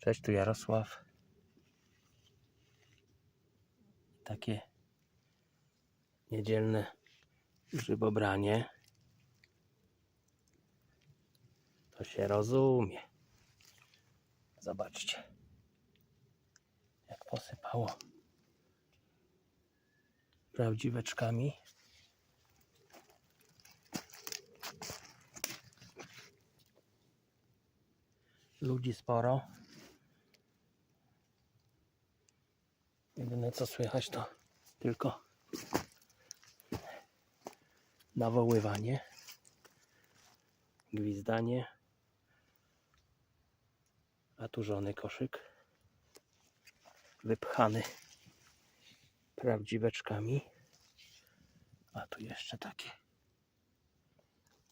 Cześć, tu Jarosław. Takie niedzielne grzybobranie. To się rozumie. Zobaczcie, jak posypało prawdziweczkami. Ludzi sporo. Jedyne co słychać to tylko nawoływanie, gwizdanie, a tu żony koszyk wypchany prawdziweczkami, a tu jeszcze takie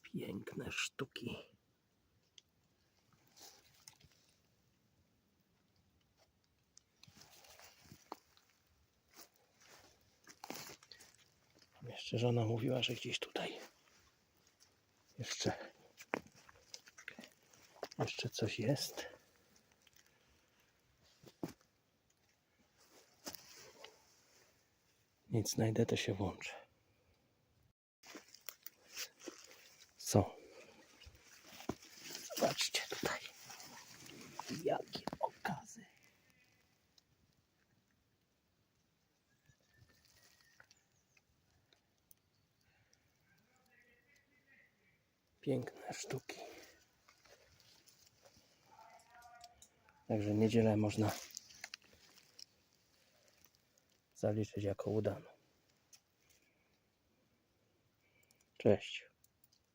piękne sztuki. Jeszcze żona mówiła, że gdzieś tutaj jeszcze jeszcze coś jest. Nic znajdę, to się włączę. Są. Zobaczcie tutaj. Jakie Piękne sztuki. Także niedzielę można zaliczyć jako udaną. Cześć.